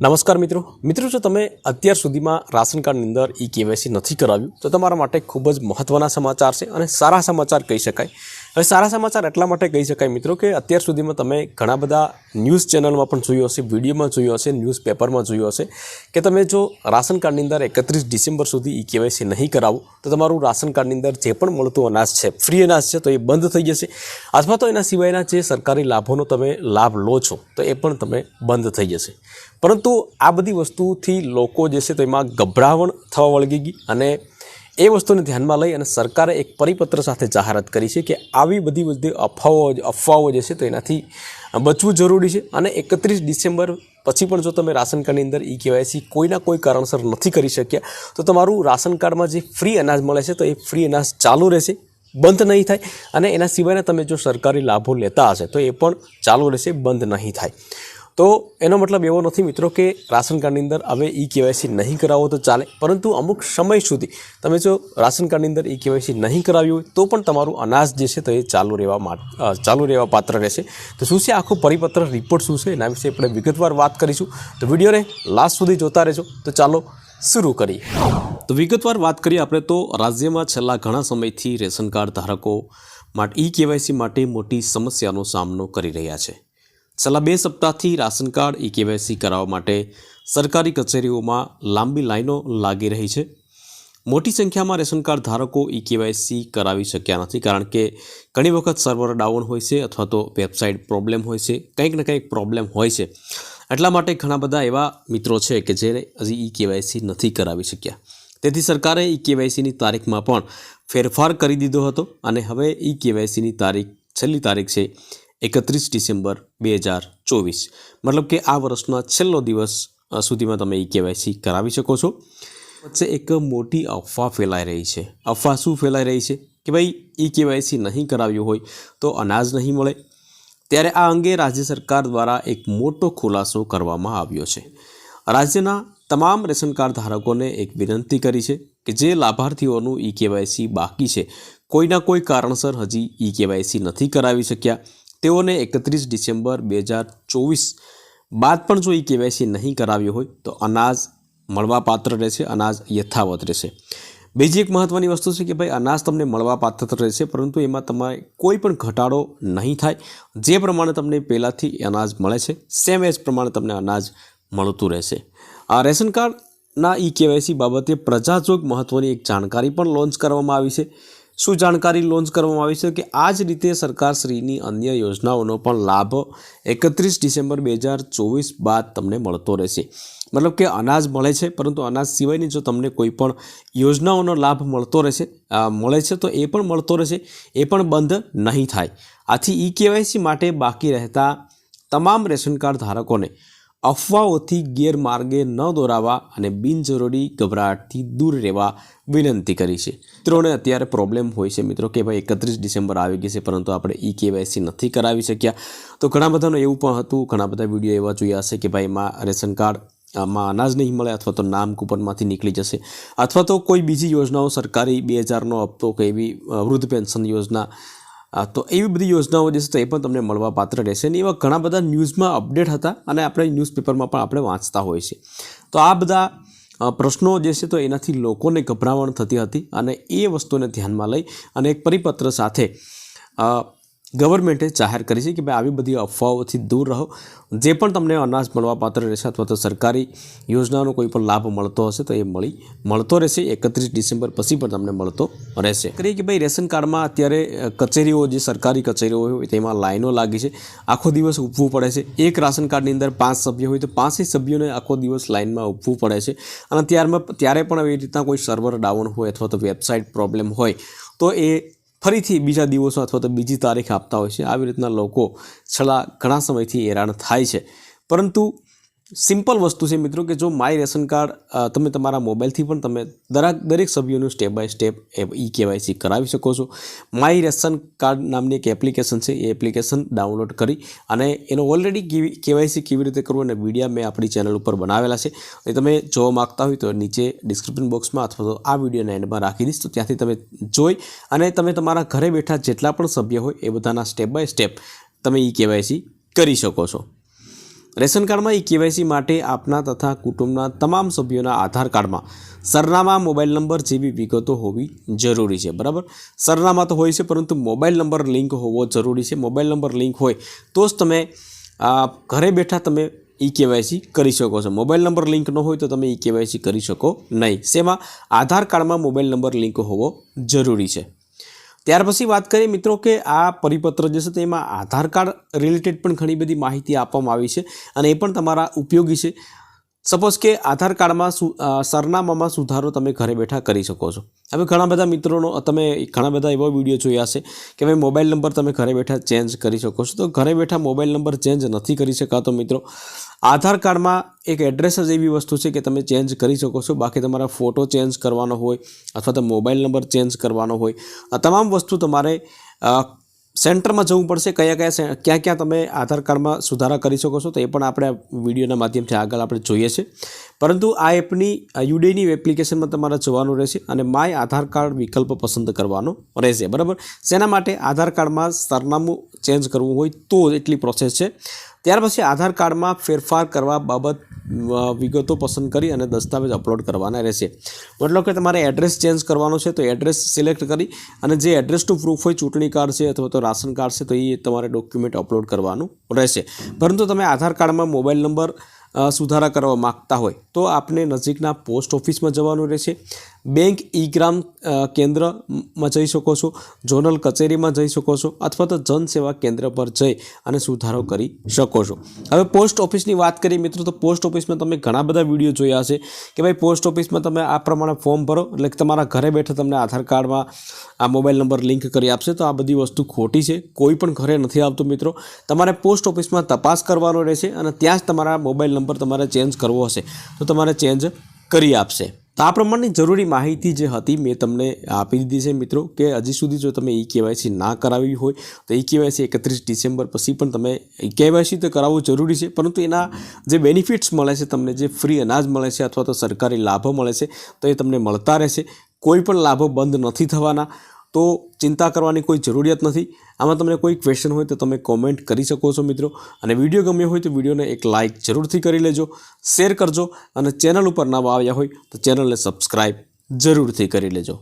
નમસ્કાર મિત્રો. મિત્રો, જો તમે અત્યાર સુધીમાં રાશન કાર્ડની અંદર ઈ કેવાયસી નથી કરાવ્યું, તો તમારા માટે ખૂબ જ મહત્ત્વના સમાચાર છે અને સારા સમાચાર કહી શકાય. હવે સારા સમાચાર એટલા માટે કહી શકાય મિત્રો કે અત્યાર સુધીમાં તમે ઘણા બધા ન્યૂઝ ચેનલમાં પણ જોયું હશે, વિડીયોમાં જોયું હશે ન્યૂઝ પેપરમાં જોયું હશે કે તમે જો રાશન કાર્ડની અંદર એકત્રીસ ડિસેમ્બર સુધી ઈ કેવાયસી નહીં કરાવો, તો તમારું રાશન કાર્ડની અંદર જે પણ મળતું અનાજ છે, ફ્રી અનાજ છે, તો એ બંધ થઈ જશે. અથવા તો એના સિવાયના જે સરકારી લાભોનો તમે લાભ લો છો, તો એ પણ તમે બંધ થઈ જશે. પરંતુ આ બધી વસ્તુથી લોકો જે છે તો એમાં ગભરાવણ થવા વળગી ગઈ અને એ વસ્તુને ધ્યાનમાં લઈ અને સરકારે એક પરિપત્ર સાથે જાહેરાત કરી છે કે આવી બધી બધી અફવાઓ અફવાઓ જે છે તો એનાથી બચવું જરૂરી છે અને એકત્રીસ ડિસેમ્બર પછી પણ જો તમે રાશન કાર્ડની અંદર ઈ કેવાયસી કોઈના કોઈ કારણસર નથી કરી શક્યા, તો તમારું રાશન કાર્ડમાં જે ફ્રી અનાજ મળે છે તો એ ફ્રી અનાજ ચાલુ રહેશે, બંધ નહીં થાય અને એના સિવાયના તમે જો સરકારી લાભો લેતા હશે તો એ પણ ચાલુ રહેશે, બંધ નહીં થાય. તો એનો મતલબ એવો નથી મિત્રો કે રાશન કાર્ડની અંદર હવે ઈ કેવાયસી નહીં કરાવો તો ચાલે. પરંતુ અમુક સમય સુધી તમે જો રાશન કાર્ડની અંદર ઈ કેવાયસી નહીં કરાવ્યું હોય તો પણ તમારું અનાજ જે છે તો એ ચાલુ રહેવા ચાલુ રહેવા પાત્ર રહેશે. તો શું છે? આખો પરિપત્ર રિપોર્ટ શું છે? એના વિશે આપણે વિગતવાર વાત કરીશું. તો વિડીયોને લાસ્ટ સુધી જોતા રહેજો. તો ચાલો શરૂ કરીએ. તો વિગતવાર વાત કરીએ આપણે તો રાજ્યમાં છેલ્લા ઘણા સમયથી રેશન કાર્ડ ધારકો માટે ઈ કેવાયસી માટે મોટી સમસ્યાનો સામનો કરી રહ્યા છે. છેલ્લા બે સપ્તાહથી રાશન કાર્ડ, ઈ કેવાયસી કરાવવા માટે સરકારી કચેરીઓમાં લાંબી લાઈનો લાગી રહી છે. મોટી સંખ્યામાં રેશન કાર્ડ ધારકો ઈ કેવાયસી કરાવી શક્યા નથી કારણ કે ઘણી વખત સર્વર ડાઉન હોય છે અથવા તો વેબસાઇટ પ્રોબ્લેમ હોય છે, કંઈક ને કંઈક પ્રોબ્લેમ હોય છે. એટલા માટે ઘણા બધા એવા મિત્રો છે કે જે હજી ઈ કેવાયસી નથી કરાવી શક્યા. તેથી સરકારે ઈ કેવાયસીની તારીખમાં પણ ફેરફાર કરી દીધો હતો અને હવે ઈ કેવાયસીની તારીખ, છેલ્લી તારીખ છે એકત્રીસ ડિસેમ્બર બે હજાર ચોવીસ. મતલબ કે આ વર્ષનો છેલ્લો દિવસ સુધીમાં તમે ઈ કેવાયસી કરાવી શકો છો. વચ્ચે એક મોટી અફવા ફેલાઈ રહી છે. અફવા શું ફેલાઈ રહી છે? કે ભાઈ, ઈ કેવાયસી નહીં કરાવ્યું હોય તો અનાજ નહીં મળે. ત્યારે આ અંગે રાજ્ય સરકાર દ્વારા એક મોટો ખુલાસો કરવામાં આવ્યો છે. રાજ્યના તમામ રેશન કાર્ડ ધારકોને એક વિનંતી કરી છે કે જે લાભાર્થીઓનું ઈ કેવાયસી બાકી છે, કોઈના કોઈ કારણસર હજી ઈ કેવાયસી નથી કરાવી શક્યા. તેઓને એકત્રીસ ડિસેમ્બર બે હજાર ચોવીસ બાદ પણ જો એ કેવાયસી નહીં કરાવ્યું હોય, તો અનાજ મળવાપાત્ર રહેશે, અનાજ યથાવત રહેશે. બીજી એક મહત્ત્વની વસ્તુ છે કે ભાઈ, અનાજ તમને મળવાપાત્ર રહેશે, પરંતુ એમાં તમારે કોઈ પણ ઘટાડો નહીં થાય. જે પ્રમાણે તમને પહેલાંથી અનાજ મળે છે સેમ એજ પ્રમાણે તમને અનાજ મળતું રહેશે. આ રેશન કાર્ડના ઈ કેવાયસી બાબતે પ્રજાજોગ મહત્ત્વની એક જાણકારી પણ લોન્ચ કરવામાં આવી છે. શું જાણકારી લોન્ચ કરવામાં આવી છે કે આ જ રીતે સરકારશ્રીની અન્ય યોજનાઓનો પણ લાભ એકત્રીસ ડિસેમ્બર બે હજાર ચોવીસ બાદ તમને મળતો રહેશે. મતલબ કે અનાજ મળે છે, પરંતુ અનાજ સિવાયની જો તમને કોઈ પણ યોજનાઓનો લાભ મળતો રહેશે મળે છે તો એ પણ મળતો રહેશે, એ પણ બંધ નહીં થાય. આથી ઈ કેવાયસી માટે બાકી રહેતા તમામ રેશન કાર્ડ ધારકોને અફવાઓથી ગેરમાર્ગે ન દોરાવા અને બિનજરૂરી ગભરાટથી દૂર રહેવા વિનંતી કરી છે. મિત્રોને અત્યારે પ્રોબ્લેમ હોય છે મિત્રો કે ભાઈ એકત્રીસ ડિસેમ્બર આવી ગઈ છે, પરંતુ આપણે ઈ કેવાયસી નથી કરાવી શક્યા. તો ઘણા બધાનું એવું પણ હતું, ઘણા બધા વીડિયો એવા જોયા હશે કે ભાઈ એમાં રેશન કાર્ડ આમાં અનાજ નહીં મળે અથવા તો નામ કૂપનમાંથી નીકળી જશે. અથવા તો કોઈ બીજી યોજનાઓ, સરકારી બે હજારનો હપ્તો કે એવી વૃદ્ધ પેન્શન યોજના તો એવી બધી યોજનાઓ જે છે તો એ પણ તમને મળવા પાત્ર રહેશે ને એવા ઘણા બધા ન્યૂઝમાં અપડેટ હતા અને આપણે ન્યૂઝપેપરમાં પણ આપણે વાંચતા હોય છે. તો આ બધા પ્રશ્નો જે છે તો એનાથી લોકોને ગભરામણ થતી હતી અને એ વસ્તુને ધ્યાનમાં લઈ અને એક પરિપત્ર સાથે ગવર્મેન્ટે જાહેર કરી છે કે ભાઈ આવી બધી અફવાઓથી દૂર રહો. જે પણ તમને અનાજ મળવાપાત્ર રહેશે અથવા તો સરકારી યોજનાનો કોઈ પણ લાભ મળતો હશે તો એ મળી, મળતો રહેશે. એકત્રીસ ડિસેમ્બર પછી પણ તમને મળતો રહેશે. કરીએ કે ભાઈ રેશન કાર્ડમાં અત્યારે કચેરીઓ જે સરકારી કચેરીઓ હોય તેમાં લાઈનો લાગી છે. આખો દિવસ ઊભવું પડે છે. એક રાશન કાર્ડની અંદર પાંચ સભ્યો હોય તો પાંચેય સભ્યોને આખો દિવસ લાઈનમાં ઊભવું પડે છે. અને ત્યારમાં, ત્યારે પણ એવી રીતના કોઈ સર્વર ડાઉન હોય અથવા તો વેબસાઇટ પ્રોબ્લેમ હોય તો એ ફરીથી બીજા દિવસો અથવા તો બીજી તારીખ આપતા હોય છે. આવી રીતના લોકો છેલ્લા ઘણા સમયથી હેરાન થાય છે. પરંતુ સિમ્પલ વસ્તુ છે મિત્રો કે જો માય રેશન કાર્ડ તમે તમારા મોબાઈલથી પણ તમે દરેક દરેક સભ્યોનું step by step e KYC કરાવી શકો છો. માય રેશન કાર્ડ નામની એક એપ્લિકેશન છે, એ એપ્લિકેશન ડાઉનલોડ કરી અને એનો ઓલરેડી કેવાયસી કેવી રીતે કરવું અને વિડીયા મેં આપણી ચેનલ ઉપર બનાવેલા છે. એ તમે જોવા માગતા હોય તો નીચે ડિસ્ક્રિપ્શન બોક્સમાં અથવા તો આ વિડીયોના એન્ડમાં રાખી દઈશ. તો ત્યાંથી તમે જોઈ અને તમે તમારા ઘરે બેઠા જેટલા પણ સભ્ય હોય એ બધાના સ્ટેપ બાય સ્ટેપ તમે ઈ કેવાયસી કરી શકો છો. રેશન કાર્ડમાં ઈ કેવાયસી માટે આપના તથા કુટુંબના તમામ સભ્યોના આધાર કાર્ડમાં સરનામા, મોબાઈલ નંબર જેવી વિગતો હોવી જરૂરી છે, બરાબર? સરનામા તો હોય છે, પરંતુ મોબાઈલ નંબર લિંક હોવો જરૂરી છે. મોબાઈલ નંબર લિંક હોય તો જ તમે ઘરે બેઠા તમે ઈ કેવાયસી કરી શકો છો. મોબાઈલ નંબર લિંક ન હોય તો તમે ઈ કેવાયસી કરી શકો નહીં. શેમાં? આધાર કાર્ડમાં મોબાઈલ નંબર લિંક હોવો જરૂરી છે. ત્યાર પછી વાત કરીએ મિત્રો કે આ પરિપત્ર જે છે તેમાં આધાર કાર્ડ રિલેટેડ પણ ઘણી બધી માહિતી આપવામાં આવી છે અને એ પણ તમારા ઉપયોગી છે. સપોઝ કે આધાર કાર્ડમાં સરનામામાં સુધારો તમે ઘરે બેઠા કરી શકો છો. હવે ઘણા બધા મિત્રોનો, તમે ઘણા બધા એવા વીડિયો જોયા છે કે ભાઈ મોબાઈલ નંબર તમે ઘરે બેઠા ચેન્જ કરી શકો છો. તો ઘરે બેઠા મોબાઈલ નંબર ચેન્જ નથી કરી શકાતો મિત્રો. આધાર કાર્ડમાં એક એડ્રેસ જ એવી વસ્તુ છે કે તમે ચેન્જ કરી શકો છો. બાકી તમારા ફોટો ચેન્જ કરવાનો હોય અથવા તો મોબાઈલ નંબર ચેન્જ કરવાનો હોય. આ તમામ વસ્તુ તમારે સેન્ટરમાં જવું પડશે કયા કયા ક્યાં ક્યાં તમે આધાર કાર્ડમાં સુધારા કરી શકો છો તો એ પણ આપણે વિડીયોના માધ્યમથી આગળ આપણે જોઈએ છે. પરંતુ આ એપની યુડેની એપ્લિકેશનમાં તમારે જવાનું રહેશે અને માય આધાર કાર્ડ વિકલ્પ પસંદ કરવાનો રહેશે, બરાબર? શેના માટે? આધાર કાર્ડમાં સરનામું ચેન્જ કરવું હોય તો એટલી પ્રોસેસ છે. ત્યાર પછી આધાર કાર્ડમાં ફેરફાર કરવા બાબત વિગતો પસંદ કરી અને દસ્તાવેજ અપલોડ કરવાના રહેશે. મતલબ કે તમારે એડ્રેસ ચેન્જ કરવાનો છે તો એડ્રેસ સિલેક્ટ કરી અને જે એડ્રેસનું પ્રૂફ હોય ચૂંટણી કાર્ડ છે અથવા તો રાશન કાર્ડ છે તો એ તમારે ડોક્યુમેન્ટ અપલોડ કરવાનું રહેશે. પરંતુ તમે આધાર કાર્ડમાં મોબાઈલ નંબર સુધારા કરવા માગતા હોય તો આપને નજીકના પોસ્ટ ઓફિસમાં જવાનું રહેશે. બેંક ઈ ગ્રામ કેન્દ્રમાં જઈ શકો છો, ઝોનલ કચેરીમાં જઈ શકો છો, અથવા તો જન સેવા કેન્દ્ર પર જઈ અને સુધારો કરી શકો છો. હવે પોસ્ટ ઓફિસની વાત કરીએ મિત્રો, તો પોસ્ટ ઓફિસમાં તમે ઘણા બધા વીડિયો જોયા હશે કે ભાઈ પોસ્ટ ઓફિસમાં તમે આ પ્રમાણે ફોર્મ ભરો, એટલે તમારા ઘરે બેઠા તમને આધાર કાર્ડમાં આ મોબાઈલ નંબર લિંક કરી આપશે, તો આ બધી વસ્તુ ખોટી છે, કોઈ પણ ઘરે નથી આવતું મિત્રો. તમારે પોસ્ટ ઓફિસમાં તપાસ કરવાનો રહેશે અને ત્યાં જ તમારા મોબાઈલ નંબર તમારે ચેન્જ કરવો હશે, તો તમારે ચેન્જ કરી આપશે. તો આ પ્રમાણની જરૂરી માહિતી જે હતી મેં તમને આપી દીધી છે મિત્રો, કે હજી સુધી જો તમે ઈ કેવાયસી ના કરાવી હોય, તો ઈ કેવાયસી એકત્રીસ ડિસેમ્બર પછી પણ તમે કેવાયસી તો કરાવવું જરૂરી છે, પરંતુ એના જે બેનિફિટ્સ મળે છે તમને, જે ફ્રી અનાજ મળે છે અથવા તો સરકારી લાભો મળે છે, તો એ તમને મળતા રહેશે. કોઈ પણ લાભો બંધ નથી થવાના. તો ચિંતા કરવાની કોઈ જરૂરિયાત નથી. આમાં તમને કોઈ ક્વેશ્ચન હોય તો તમે કોમેન્ટ કરી શકો છો મિત્રો. અને વીડિયો ગમ્યો હોય તો વિડીયોને એક લાઇક જરૂરથી કરી લેજો શેર કરજો અને ચેનલ ઉપર નવા આવ્યા હોય તો ચેનલને સબસ્ક્રાઈબ જરૂરથી કરી લેજો.